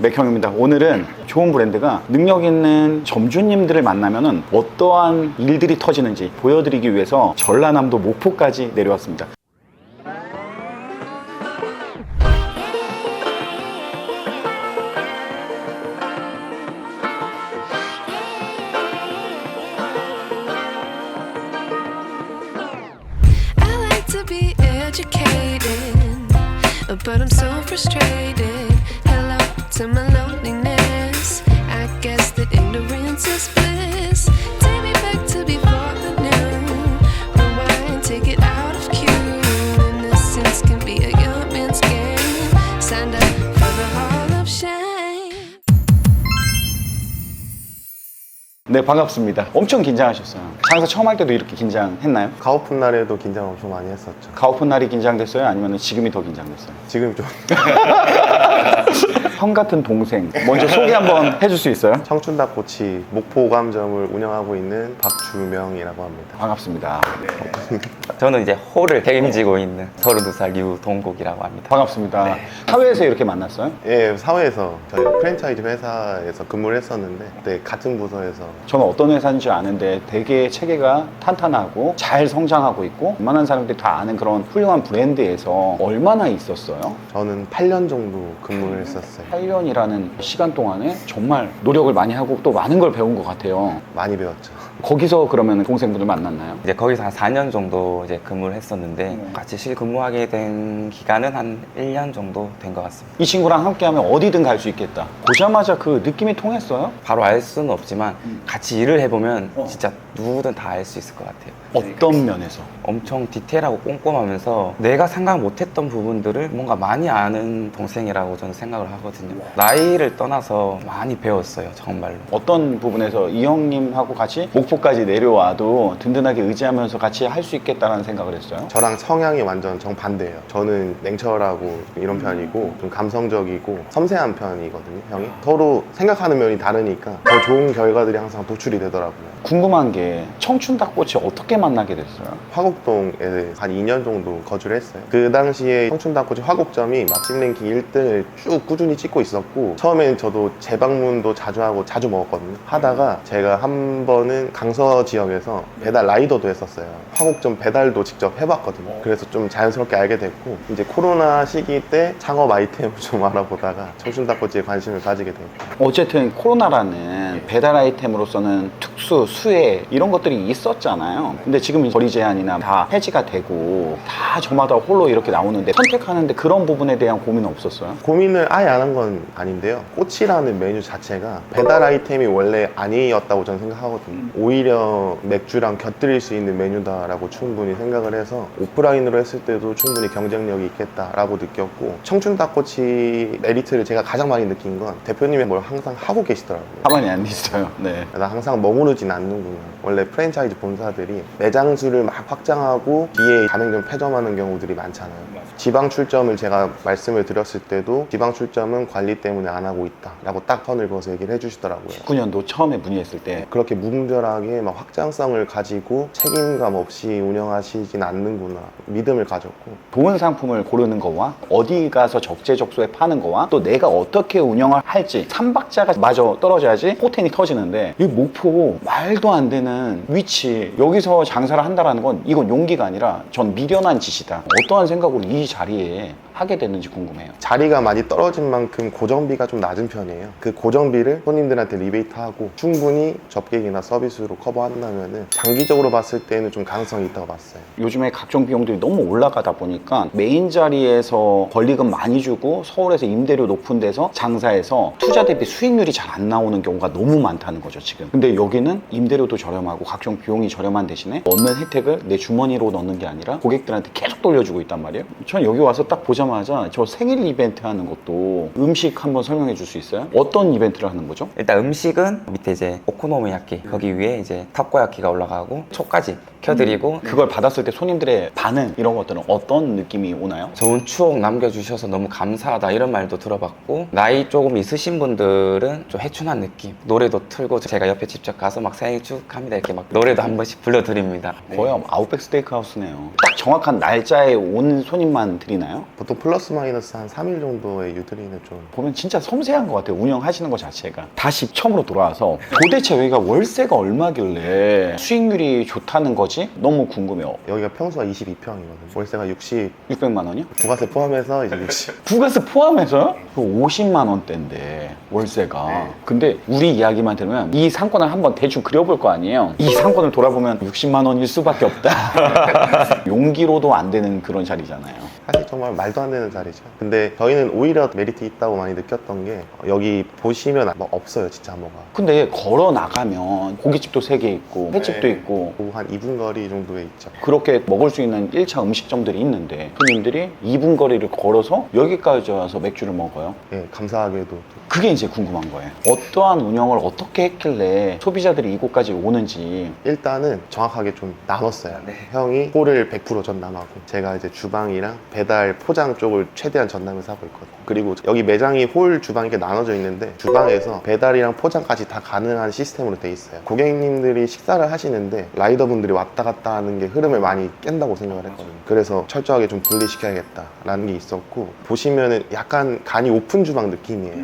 맥형입니다. 오늘은 좋은 브랜드가 능력 있는 점주님들을 만나면은 어떠한 일들이 터지는지 보여드리기 위해서 전라남도 목포까지 내려왔습니다. 네, 반갑습니다. 엄청 긴장하셨어요. 장사 처음 할 때도 이렇게 긴장했나요? 가오픈 날에도 긴장 엄청 많이 했었죠. 가오픈 날이 긴장됐어요? 아니면 지금이 더 긴장됐어요? 지금 좀 형 같은 동생 먼저 소개 한번 해줄 수 있어요? 청춘닭 꼬치 목포감점을 운영하고 있는 박주명이라고 합니다. 반갑습니다. 저는 이제 홀을 책임지고 있는 32살 유동국이라고 합니다. 반갑습니다. 사회에서 이렇게 만났어요? 예, 사회에서 저희 프랜차이즈 회사에서 근무를 했었는데 그때 같은 부서에서 저는 어떤 회사인지 아는데 되게 체계가 탄탄하고 잘 성장하고 있고 웬만한 사람들이 다 아는 그런 훌륭한 브랜드에서 얼마나 있었어요? 저는 8년 정도 근무를 했었어요. 8년이라는 시간 동안에 정말 노력을 많이 하고 또 많은 걸 배운 것 같아요. 많이 배웠죠. 거기서 그러면 동생분들 만났나요? 이제 거기서 한 4년 정도 이제 근무를 했었는데 네. 같이 실근무하게 된 기간은 한 1년 정도 된 것 같습니다. 이 친구랑 함께하면 어디든 갈 수 있겠다. 보자마자 그 느낌이 통했어요? 바로 알 수는 없지만 같이 일을 해보면 어. 진짜 누구든 다 알 수 있을 것 같아요. 어떤 면에서? 엄청 디테일하고 꼼꼼하면서 내가 생각 못했던 부분들을 뭔가 많이 아는 동생이라고 저는 생각을 하거든요. 나이를 떠나서 많이 배웠어요, 정말로. 어떤 부분에서 이 형님하고 같이 목포까지 내려와도 든든하게 의지하면서 같이 할 수 있겠다는 생각을 했어요? 저랑 성향이 완전 정반대예요. 저는 냉철하고 이런 편이고 좀 감성적이고 섬세한 편이거든요, 형이. 서로 생각하는 면이 다르니까 더 좋은 결과들이 항상 도출이 되더라고요. 궁금한 게 청춘 닭꼬치 어떻게 만나게 됐어요? 화곡동에 한 2년 정도 거주를 했어요. 그 당시에 청춘 닭꼬치 화곡점이 맛집 랭킹 1등을 쭉 꾸준히 찍고 있었고 처음엔 저도 재방문도 자주 하고 자주 먹었거든요. 하다가 제가 한 번은 강서 지역에서 배달 라이더도 했었어요. 화곡점 배달도 직접 해봤거든요. 그래서 좀 자연스럽게 알게 됐고 이제 코로나 시기 때 창업 아이템을 좀 알아보다가 청춘 닭꼬치에 관심을 가지게 됐고 어쨌든 코로나라는 배달 아이템으로서는 특수, 수혜 이런 것들이 있었잖아요. 근데 지금 거리 제한이나 다 해지가 되고 다 저마다 홀로 이렇게 나오는데 선택하는데 그런 부분에 대한 고민은 없었어요? 고민을 아예 안 한 건 아닌데요. 꼬치라는 메뉴 자체가 배달 아이템이 원래 아니었다고 저는 생각하거든요. 오히려 맥주랑 곁들일 수 있는 메뉴다라고 충분히 생각을 해서 오프라인으로 했을 때도 충분히 경쟁력이 있겠다라고 느꼈고 청춘 닭꼬치 메리트를 제가 가장 많이 느낀 건 대표님이 뭘 항상 하고 계시더라고요. 가만히 안 있어요. 네. 나 항상 머무르진 않 는구나. 원래 프랜차이즈 본사들이 매장 수를 막 확장하고 뒤에 가맹점 폐점하는 경우들이 많잖아요. 지방 출점을 제가 말씀을 드렸을 때도 지방 출점은 관리 때문에 안 하고 있다 라고 딱 선을 그어서 얘기를 해주시더라고요. 9년도 처음에 문의했을 때. 그렇게 무분별하게 막 확장성을 가지고 책임감 없이 운영하시진 않는구나 믿음을 가졌고. 좋은 상품을 고르는 거와 어디 가서 적재적소에 파는 거와 또 내가 어떻게 운영을 할지 삼박자가 마저 떨어져야지 포텐이 터지는데 이 목포 말도 안 되는 위치 여기서 장사를 한다라는 건 이건 용기가 아니라 전 미련한 짓이다. 어떠한 생각으로 이 자리에 하게 됐는지 궁금해요 자리가 많이 떨어진 만큼 고정비가 좀 낮은 편이에요. 그 고정비를 손님들한테 리베이트하고 충분히 접객이나 서비스로 커버한다면 장기적으로 봤을 때는 좀 가능성이 있다고 봤어요. 요즘에 각종 비용들이 너무 올라가다 보니까 메인 자리에서 권리금 많이 주고 서울에서 임대료 높은 데서 장사해서 투자 대비 수익률이 잘 안 나오는 경우가 너무 많다는 거죠 지금 근데 여기는 임대료도 저렴하고 각종 비용이 저렴한 대신에 얻는 혜택을 내 주머니로 넣는 게 아니라 고객들한테 계속 돌려주고 있단 말이에요 전 여기 와서 딱 보자마자 저 생일 이벤트 하는 것도 음식 한번 설명해 줄 수 있어요? 어떤 이벤트를 하는 거죠? 일단 음식은 밑에 이제 오코노미야키 거기 위에 이제 타코야키가 올라가고 초까지 켜드리고 그걸 받았을 때 손님들의 반응 이런 것들은 어떤 느낌이 오나요? 좋은 추억 남겨주셔서 너무 감사하다 이런 말도 들어봤고 나이 조금 있으신 분들은 좀 해춘한 느낌 노래도 틀고 제가 옆에 직접 가서 막 생일 축하합니다 이렇게 막 노래도 한 번씩 불러드립니다 거의 아웃백 스테이크 하우스네요. 딱 정확한 날짜에 온 손님만 드리나요? 보통 플러스 마이너스 한 3일 정도의 유드리는 좀 보면 진짜 섬세한 것 같아요. 운영하시는 것 자체가. 다시 처음으로 돌아와서 도대체 여기가 월세가 얼마길래 수익률이 좋다는 거지? 너무 궁금해요. 여기가 평수가 22평이거든요. 월세가 60, 600만 원이요? 부가세 포함해서 이제 60. 부가세 포함해서요? 그 50만 원대인데 월세가. 근데 우리 이야기만 들으면 이 상권을 한번 대충 그려볼 거 아니에요. 이 상권을 돌아보면 60만 원일 수밖에 없다. 용기로도 안 되는 그런 자리잖아요. 사실 정말 말도 안 되는 자리죠. 근데 저희는 오히려 메리트 있다고 많이 느꼈던 게 여기 보시면 뭐 없어요, 진짜 뭐가. 근데 걸어 나가면 고깃집도 세 개 있고 횟집도 네. 있고 그리고 한 2분 거리 정도에 있죠. 그렇게 먹을 수 있는 1차 음식점들이 있는데 손님들이 2분 거리를 걸어서 여기까지 와서 맥주를 먹어요. 예, 감사하게도 그게 이제 궁금한 거예요. 어떠한 운영을 어떻게 했길래 소비자들이 이곳까지 오는지 일단은 정확하게 좀 나눴어요. 네. 형이 홀을 100% 전담하고 제가 이제 주방이랑 배달 포장 쪽을 최대한 전담해서 하고 있거든요. 그리고 여기 매장이 홀 주방 이렇게 나눠져 있는데 주방에서 배달이랑 포장까지 다 가능한 시스템으로 돼 있어요. 고객님들이 식사를 하시는데 라이더분들이 왔다 갔다 하는 게 흐름을 많이 깬다고 생각을 했거든요. 그래서 철저하게 좀 분리시켜야겠다라는 게 있었고 보시면은 약간 간이 오픈 주방 느낌이에요.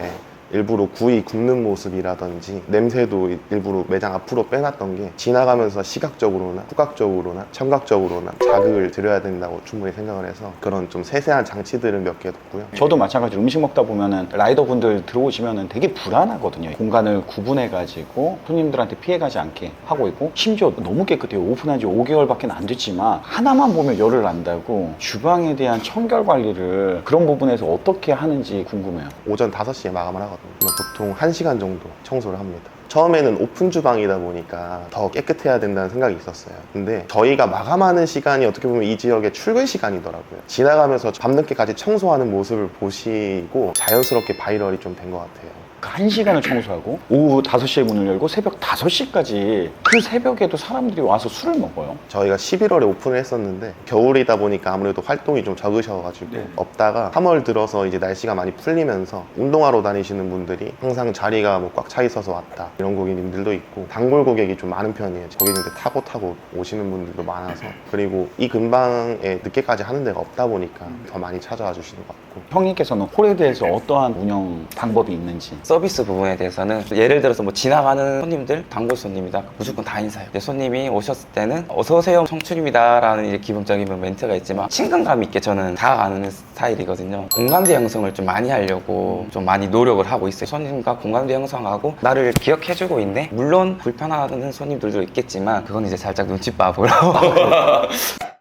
예, 일부러 구이 굽는 모습이라든지 냄새도 일부러 매장 앞으로 빼놨던 게 지나가면서 시각적으로나 후각적으로나 청각적으로나 자극을 드려야 된다고 충분히 생각을 해서 그런 좀 세세한 장치들은 몇 개 뒀고요. 저도 마찬가지로 음식 먹다 보면은 라이더분들 들어오시면은 되게 불안하거든요. 공간을 구분해가지고 손님들한테 피해가지 않게 하고 있고 심지어 너무 깨끗해요. 오픈한 지 5개월밖에 안 됐지만 하나만 보면 열을 난다고 주방에 대한 청결 관리를 그런 부분에서 어떻게 하는지 궁금해요. 오전 5시에 마감을 하거든요. 그러면 보통 1시간 정도 청소를 합니다. 처음에는 오픈 주방이다 보니까 더 깨끗해야 된다는 생각이 있었어요. 근데 저희가 마감하는 시간이 어떻게 보면 이 지역의 출근 시간이더라고요. 지나가면서 밤늦게까지 청소하는 모습을 보시고 자연스럽게 바이럴이 좀 된 것 같아요. 그한 시간을 청소하고 오후 5시에 문을 열고 새벽 5시까지 그 새벽에도 사람들이 와서 술을 먹어요. 저희가 11월에 오픈을 했었는데 겨울이다 보니까 아무래도 활동이 좀 적으셔가지고 네. 없다가 3월 들어서 이제 날씨가 많이 풀리면서 운동하러 다니시는 분들이 항상 자리가 뭐 꽉 차 있어서 왔다 이런 고객님들도 있고 단골 고객이 좀 많은 편이에요 고객님들 타고 타고 오시는 분들도 많아서 그리고 이 근방에 늦게까지 하는 데가 없다 보니까 더 많이 찾아와 주시는 것 같고 형님께서는 홀에 대해서 어떠한 운영 방법이 있는지 서비스 부분에 대해서는 예를 들어서 뭐 지나가는 손님들 단골 손님이다. 무조건 다 인사해요. 손님이 오셨을 때는 어서 오세요 청춘입니다 라는 이제 기본적인 멘트가 있지만 친근감 있게 저는 다가가는 스타일이거든요. 공감대 형성을 좀 많이 하려고 좀 많이 노력을 하고 있어요. 손님과 공감대 형성하고 나를 기억해주고 있네? 물론 불편하는 손님들도 있겠지만 그건 이제 살짝 눈치 봐보러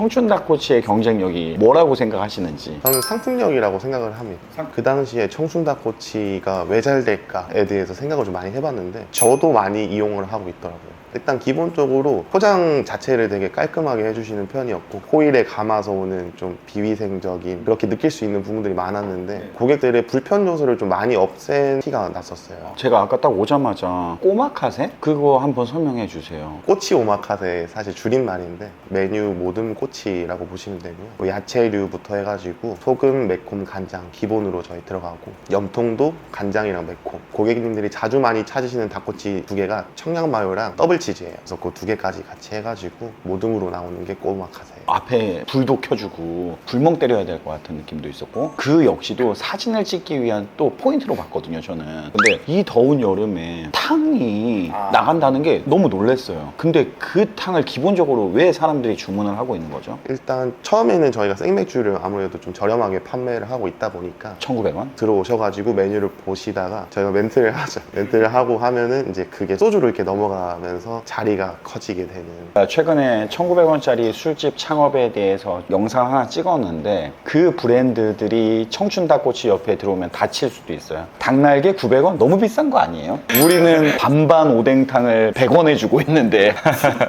청춘 닭꼬치의 경쟁력이 뭐라고 생각하시는지 저는 상품력이라고 생각을 합니다. 그 당시에 청춘 닭꼬치가 왜 잘 될까에 대해서 생각을 좀 많이 해봤는데 저도 많이 이용을 하고 있더라고요. 일단 기본적으로 포장 자체를 되게 깔끔하게 해주시는 편이었고 호일에 감아서 오는 좀 비위생적인 그렇게 느낄 수 있는 부분들이 많았는데 고객들의 불편 요소를 좀 많이 없앤 티가 났었어요. 제가 아까 딱 오자마자 꼬마카세? 그거 한번 설명해 주세요. 꼬치 오마카세 사실 줄임말인데 메뉴 모든 꼬치라고 보시면 되고요 뭐 야채류부터 해가지고 소금, 매콤, 간장 기본으로 저희 들어가고 염통도 간장이랑 매콤 고객님들이 자주 많이 찾으시는 닭꼬치 두 개가 청양마요랑 더블 치즈예요 그래서 그 두 개까지 같이 해가지고 모듬으로 나오는 게 꼬마카세예요 앞에 불도 켜주고 불멍 때려야 될 것 같은 느낌도 있었고 그 역시도 사진을 찍기 위한 또 포인트로 봤거든요 저는 근데 이 더운 여름에 탕이 나간다는 게 너무 놀랐어요 근데 그 탕을 기본적으로 왜 사람들이 주문을 하고 있는 거죠? 일단 처음에는 저희가 생맥주를 아무래도 좀 저렴하게 판매를 하고 있다 보니까 1900원? 들어오셔가지고 메뉴를 보시다가 저희가 멘트를 하죠. 멘트를 하고 하면은 이제 그게 소주로 이렇게 넘어가면서 자리가 커지게 되는. 아, 최근에 1900원짜리 술집 창업에 대해서 영상 하나 찍었는데 그 브랜드들이 청춘 닭꼬치 옆에 들어오면 다칠 수도 있어요. 닭날개 900원? 너무 비싼 거 아니에요? 우리는 반반 오뎅탕을 100원에 주고 있는데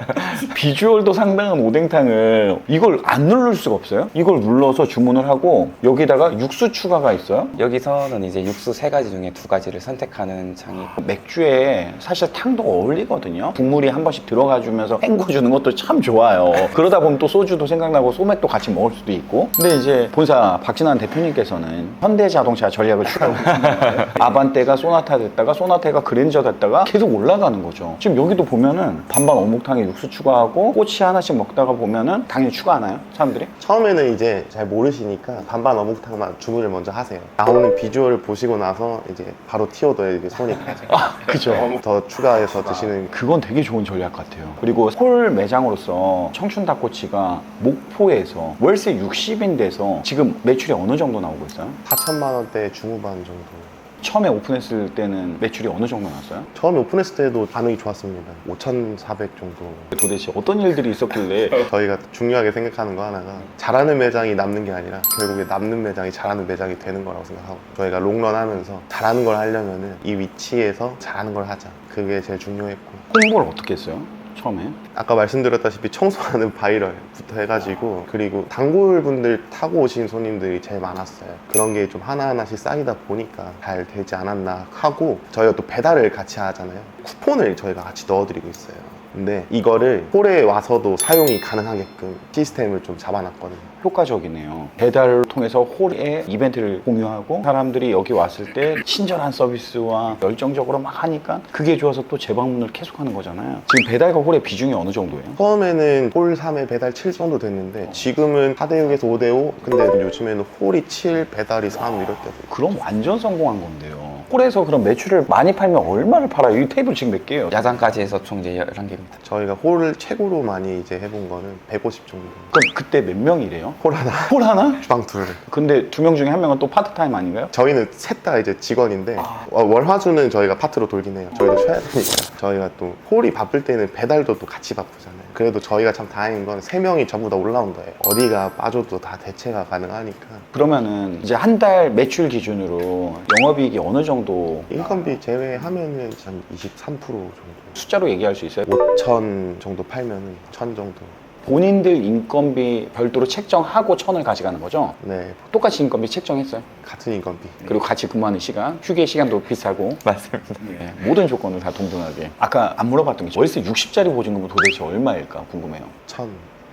비주얼도 상당한 오뎅탕을 이걸 안 누를 수가 없어요? 이걸 눌러서 주문을 하고 여기다가 육수 추가가 있어요? 여기서는 이제 육수 세 가지 중에 두 가지를 선택하는 장이 맥주에 사실 탕도 어울리거든요. 국물 국물이 한 번씩 들어가 주면서 헹궈주는 것도 참 좋아요. 그러다 보면 또 소주도 생각나고 소맥도 같이 먹을 수도 있고. 근데 이제 본사 박진환 대표님께서는 현대자동차 전략을 추가하고 있습니다. 아반떼가 소나타 됐다가 소나타가 그랜저 됐다가 계속 올라가는 거죠. 지금 여기도 보면은 반반 어묵탕에 육수 추가하고 꼬치 하나씩 먹다가 보면은 당연히 추가 하나요? 사람들이? 처음에는 이제 잘 모르시니까 반반 어묵탕만 주문을 먼저 하세요. 나오는 비주얼을 보시고 나서 이제 바로 튀어도 이게 손이 가죠. 그죠. 더 추가해서 드시는 그건 되게 좋은 전략 같아요. 그리고 홀 매장으로서 청춘 닭꼬치가 목포에서 월세 60인 데서 지금 매출이 어느 정도 나오고 있어요? 4천만 원대 중후반 정도. 처음에 오픈했을 때는 매출이 어느 정도 나왔어요? 처음에 오픈했을 때도 반응이 좋았습니다. 5,400 정도. 도대체 어떤 일들이 있었길래 저희가 중요하게 생각하는 거 하나가 잘하는 매장이 남는 게 아니라 결국에 남는 매장이 잘하는 매장이 되는 거라고 생각하고 저희가 롱런 하면서 잘하는 걸 하려면은 이 위치에서 잘하는 걸 하자. 그게 제일 중요했고 홍보를 어떻게 했어요? 처음에? 아까 말씀드렸다시피 청소하는 바이럴부터 해가지고 그리고 단골 분들 타고 오신 손님들이 제일 많았어요. 그런 게 좀 하나하나씩 쌓이다 보니까 잘 되지 않았나 하고 저희가 또 배달을 같이 하잖아요. 쿠폰을 저희가 같이 넣어드리고 있어요. 근데 이거를 홀에 와서도 사용이 가능하게끔 시스템을 좀 잡아놨거든요. 효과적이네요. 배달을 통해서 홀에 이벤트를 공유하고 사람들이 여기 왔을 때 친절한 서비스와 열정적으로 막 하니까 그게 좋아서 또 재방문을 계속하는 거잖아요. 지금 배달과 홀의 비중이 어느 정도예요? 처음에는 홀 3에 배달 7 정도 됐는데 지금은 4대6에서 5대5 근데 요즘에는 홀이 7, 배달이 3 이럴 때도 그럼 완전 성공한 건데요. 홀에서 그럼 매출을 많이 팔면 얼마를 팔아요? 이 테이블 지금 몇 개예요? 야장까지 해서 총 이제 11개입니다. 저희가 홀을 최고로 많이 이제 해본 거는 150 정도 그럼 그때 몇 명이래요? 홀 하나 홀 하나? 주방 둘 근데 두 명 중에 한 명은 또 파트타임 아닌가요? 저희는 셋 다 이제 직원인데 아. 어, 월화수는 저희가 파트로 돌긴 해요 저희도 쉬어야 되니까 저희가 또 홀이 바쁠 때는 배달도 또 같이 바쁘잖아요 그래도 저희가 참 다행인 건 세 명이 전부 다 올라온다예요 어디가 빠져도 다 대체가 가능하니까 그러면은 이제 한 달 매출 기준으로 영업이익이 어느 정도 인건비 제외하면은 한 23% 정도 숫자로 얘기할 수 있어요? 5천 정도 팔면은 1000 정도 본인들 인건비 별도로 책정하고 천을 가져가는 거죠? 네 똑같이 인건비 책정했어요. 같은 인건비 그리고 같이 근무하는 시간, 휴게 시간도 비슷하고 맞습니다. 네, 모든 조건을 다 동등하게. 아까 안 물어봤던 게 월세 60짜리 보증금은 도대체 얼마일까 궁금해요. 1000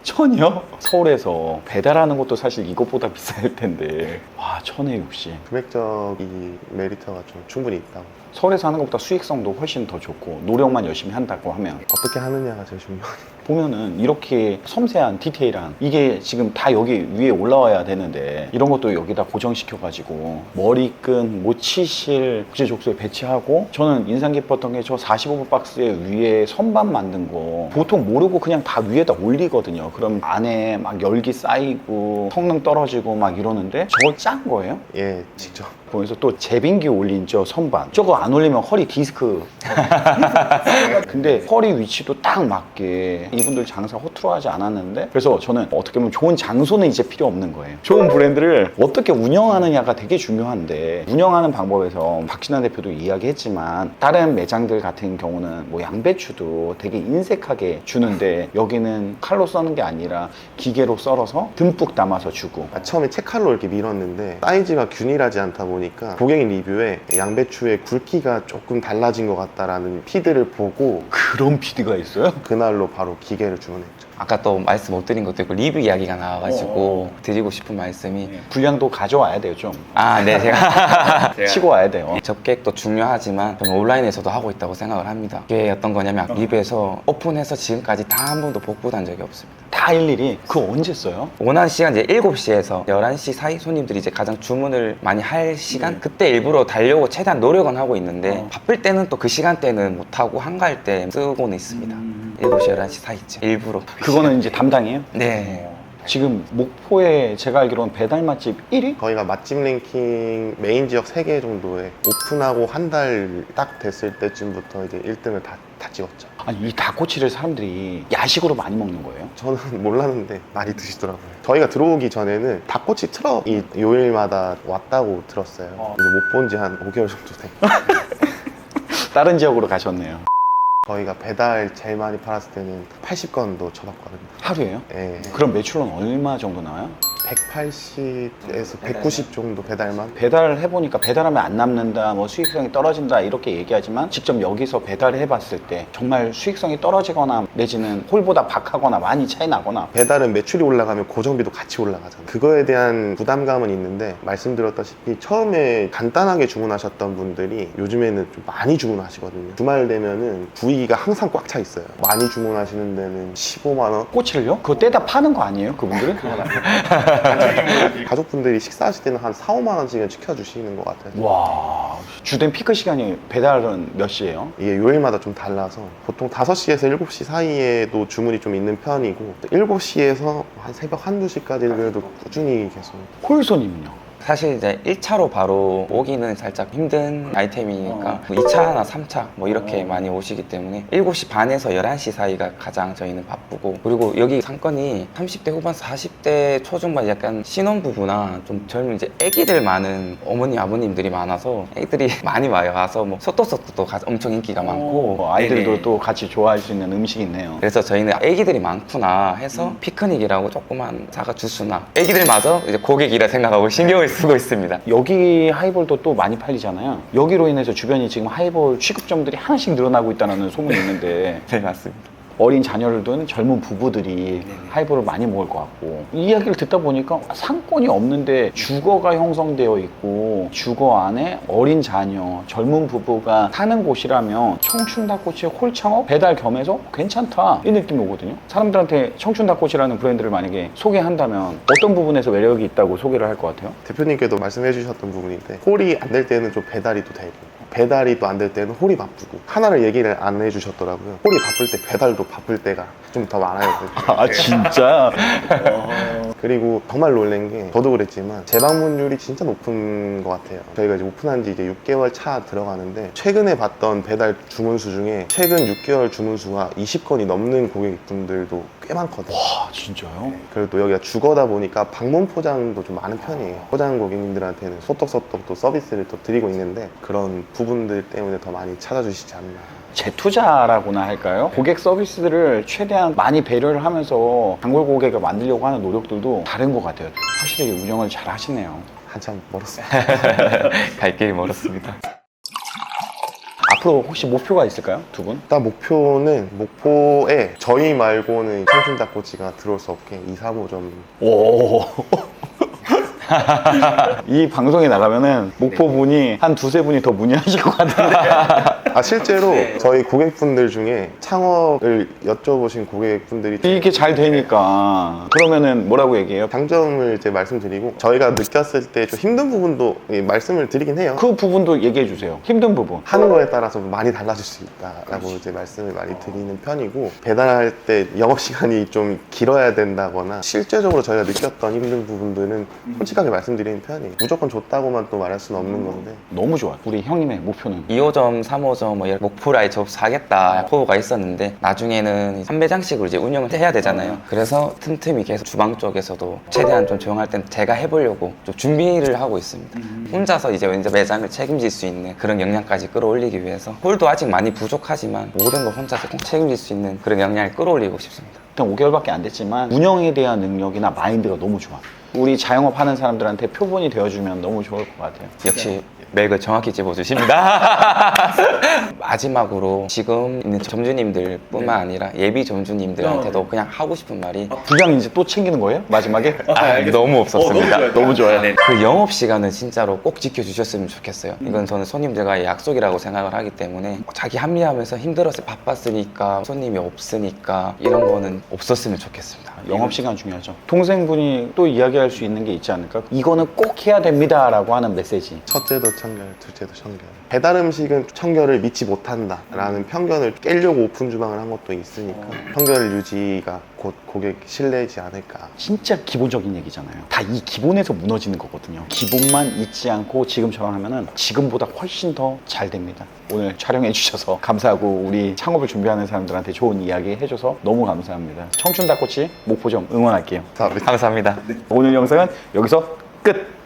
천이요? 서울에서 배달하는 것도 사실 이것보다 비쌀 텐데 와 천에 60. 금액적인 메리트가 좀 충분히 있다고 서울에서 하는 것보다 수익성도 훨씬 더 좋고 노력만 열심히 한다고 하면 어떻게 하느냐가 제일 중요해요 보면은 이렇게 섬세한 디테일한 이게 지금 다 여기 위에 올라와야 되는데 이런 것도 여기다 고정시켜 가지고 머리끈 모치실 국제족소에 배치하고 저는 인상 깊었던 게 저 45분 박스에 위에 선반 만든 거 보통 모르고 그냥 다 위에다 올리거든요. 그럼 안에 막 열기 쌓이고 성능 떨어지고 막 이러는데 저거 짠 거예요? 예 직접 보면서 또 제빙기 올린 저 선반. 저거 안 올리면 허리 디스크. 근데 허리 위치도 딱 맞게 이분들 장사 허투루 하지 않았는데 그래서 저는 어떻게 보면 좋은 장소는 이제 필요 없는 거예요. 좋은 브랜드를 어떻게 운영하느냐가 되게 중요한데 운영하는 방법에서 박진환 대표도 이야기했지만 다른 매장들 같은 경우는 뭐 양배추도 되게 인색하게 주는데 여기는 칼로 써는 게 아니라 기계로 썰어서 듬뿍 담아서 주고. 아, 처음에 채칼로 이렇게 밀었는데 사이즈가 균일하지 않다 보니 까 고객님 리뷰에 양배추의 굵기가 조금 달라진 것 같다라는 피드를 보고 그런 피드가 있어요? 그날로 바로 기계를 주문했죠. 아까 또 말씀 못 드린 것도 있고 리뷰 이야기가 나와가지고 드리고 싶은 말씀이 분량도 가져와야 돼요 좀 아, 네, 제가 치고 와야 돼요 접객도 중요하지만 저는 온라인에서도 하고 있다고 생각을 합니다. 이게 어떤 거냐면 리뷰에서 오픈해서 지금까지 단 한 번도 복구한 적이 없습니다. 다 일일이 그거 언제 써요? 원하는 시간 이제 7시에서 11시 사이 손님들이 이제 가장 주문을 많이 할 시간 그때 일부러 달려고 최대한 노력은 하고 있는데 어. 바쁠 때는 또 그 시간대는 못하고 한가할 때 쓰고는 있습니다. 7시 11시 사이쯤 일부러 그거는 이제 담당이에요? 네 지금 목포에 제가 알기로는 배달 맛집 1위? 저희가 맛집 랭킹 메인 지역 3개 정도에 오픈하고 한 달 딱 됐을 때쯤부터 이제 1등을 다, 다 찍었죠. 아니 이 닭꼬치를 사람들이 야식으로 많이 먹는 거예요? 저는 몰랐는데 많이 드시더라고요. 저희가 들어오기 전에는 닭꼬치 트럭이 요일마다 왔다고 들었어요. 어. 이제 못 본 지 한 5개월 정도 됐고. 다른 지역으로 가셨네요 저희가 배달 제일 많이 팔았을 때는 80건도 쳐봤거든요. 하루에요? 예. 그럼 매출은 얼마 정도 나와요? 180에서 190 정도 배달만 배달을 해보니까 배달하면 안 남는다, 뭐 수익성이 떨어진다 이렇게 얘기하지만 직접 여기서 배달을 해봤을 때 정말 수익성이 떨어지거나 내지는 홀보다 박하거나 많이 차이 나거나 배달은 매출이 올라가면 고정비도 같이 올라가잖아요. 그거에 대한 부담감은 있는데 말씀드렸다시피 처음에 간단하게 주문하셨던 분들이 요즘에는 좀 많이 주문하시거든요. 주말 되면은 구이가 항상 꽉 차 있어요. 많이 주문하시는 데는 15만 원. 꼬치를요? 그거 떼다 파는 거 아니에요? 그분들은? 가족분들이 식사하실 때는 한 4, 5만 원씩은 지켜주시는 것 같아요. 와 주된 피크 시간이 배달은 몇 시예요? 이게 요일마다 좀 달라서 보통 5시에서 7시 사이에도 주문이 좀 있는 편이고 7시에서 한 새벽 1, 2시까지 그래도 꾸준히 계속 홀 손님은요? 사실 이제 1차로 바로 오기는 살짝 힘든 아이템이니까 2차나 3차 뭐 이렇게 많이 오시기 때문에 7시 반에서 11시 사이가 가장 저희는 바쁘고 그리고 여기 상권이 30대 후반 40대 초중반 약간 신혼부부나 좀 젊은 이제 애기들 많은 어머니 아버님들이 많아서 애기들이 많이 와요. 와서 뭐 소떡소떡도 가- 엄청 인기가 많고. 어, 아이들도 네네. 또 같이 좋아할 수 있는 음식이 있네요. 그래서 저희는 애기들이 많구나 해서 피크닉이라고 조그만 사과 주스나 애기들마저 이제 고객이라 생각하고 신경을 쓰고 있습니다. 여기 하이볼도 또 많이 팔리잖아요. 여기로 인해서 주변이 지금 하이볼 취급점들이 하나씩 늘어나고 있다는 소문이 있는데 네 맞습니다. 어린 자녀를 둔 젊은 부부들이 하이볼을 많이 먹을 것 같고 이 이야기를 듣다 보니까 상권이 없는데 주거가 형성되어 있고 주거 안에 어린 자녀, 젊은 부부가 사는 곳이라면 청춘 닭꼬치 홀창업 배달 겸해서 괜찮다 이 느낌이 오거든요. 사람들한테 청춘 닭꼬치라는 브랜드를 만약에 소개한다면 어떤 부분에서 매력이 있다고 소개를 할 것 같아요? 대표님께도 말씀해 주셨던 부분인데 홀이 안 될 때는 좀 배달이 또 되고 배달이 또 안 될 때는 홀이 바쁘고 하나를 얘기를 안 해주셨더라고요. 홀이 바쁠 때 배달도 바쁠 때가 좀 더 많아요. 아 진짜? 그리고 정말 놀란 게 저도 그랬지만 재방문율이 진짜 높은 것 같아요. 저희가 이제 오픈한 지 이제 6개월 차 들어가는데 최근에 봤던 배달 주문수 중에 최근 6개월 주문수가 20건이 넘는 고객분들도 꽤 많거든요 아 진짜요? 그리고 또 여기가 주거다 보니까 방문 포장도 좀 많은 편이에요. 포장 고객님들한테는 소떡소떡 또 서비스를 또 드리고 있는데 그런 부분들 때문에 더 많이 찾아주시지 않나. 재투자라고나 할까요? 고객 서비스들을 최대한 많이 배려를 하면서 단골 고객을 만들려고 하는 노력들도 다른 것 같아요. 확실히 운영을 잘 하시네요. 한참 멀었어요. 갈 길이 멀었습니다. 앞으로 혹시 목표가 있을까요? 두 분? 일단 목표는 목포에 저희 말고는 청춘 닭꼬치가 들어올 수 없게 2, 3호점 오. 이 방송에 나가면은 목포 분이 한 두세 분이 더 문의하실 것 같은데. 아 실제로 저희 고객분들 중에 창업을 여쭤보신 고객분들이 이게 잘 되니까. 그러면은 뭐라고 얘기해요? 장점을 이제 말씀드리고 저희가 느꼈을 때 좀 힘든 부분도 예, 말씀을 드리긴 해요. 그 부분도 얘기해 주세요. 힘든 부분. 하는 거에 따라서 많이 달라질 수 있다라고 이제 말씀을 많이 드리는 편이고 배달할 때 영업 시간이 좀 길어야 된다거나 실제적으로 저희가 느꼈던 힘든 부분들은 솔직하게 말씀드리는 편이에요. 무조건 좋다고만 또 말할 수는 없는 건데 너무 좋아. 우리 형님의 목표는 2호점, 3호점 뭐 이렇게 목표를 아예 접수하겠다 포부가 있었는데 나중에는 3매장씩으로 이제 운영을 해야 되잖아요. 그래서 틈틈이 계속 주방 쪽에서도 최대한 좀 조용할 땐 제가 해보려고 좀 준비를 하고 있습니다. 혼자서 이제 이제 매장을 책임질 수 있는 그런 역량까지 끌어올리기 위해서 홀도 아직 많이 부족하지만 모든 걸 혼자서 꼭 책임질 수 있는 그런 역량을 끌어올리고 싶습니다. 일단 5개월밖에 안 됐지만 운영에 대한 능력이나 마인드가 너무 좋아. 우리 자영업 하는 사람들한테 표본이 되어주면 너무 좋을 것 같아요. 역시 맥을 정확히 짚어주십니다. 마지막으로 지금 있는 점주님들 뿐만 아니라 예비 점주님들한테도 그냥 하고 싶은 말이 분량 이제 또 챙기는 거예요? 마지막에? 아, 너무 없었습니다. 너무 좋아요. 그 영업 시간을 진짜로 꼭 지켜주셨으면 좋겠어요. 이건 저는 손님들과의 약속이라고 생각을 하기 때문에 자기 합리하면서 힘들었을 때 바빴으니까 손님이 없으니까 이런 거는 없었으면 좋겠습니다. 영업 시간 중요하죠. 동생분이 또 이야기할 수 있는 게 있지 않을까? 이거는 꼭 해야 됩니다라고 하는 메시지. 첫째도 청결, 둘째도 청결. 배달 음식은 청결을 믿지 못한다라는 편견을 깨려고 오픈 주방을 한 것도 있으니까 청결 유지가 곧 고객 신뢰지 않을까. 진짜 기본적인 얘기잖아요. 다 이 기본에서 무너지는 거거든요. 기본만 잊지 않고 지금처럼 하면은 지금보다 훨씬 더 잘 됩니다. 오늘 촬영해 주셔서 감사하고 우리 창업을 준비하는 사람들한테 좋은 이야기 해줘서 너무 감사합니다. 청춘 닭꼬치 목포점 응원할게요. 감사합니다. 감사합니다. 오늘 영상은 여기서 끝!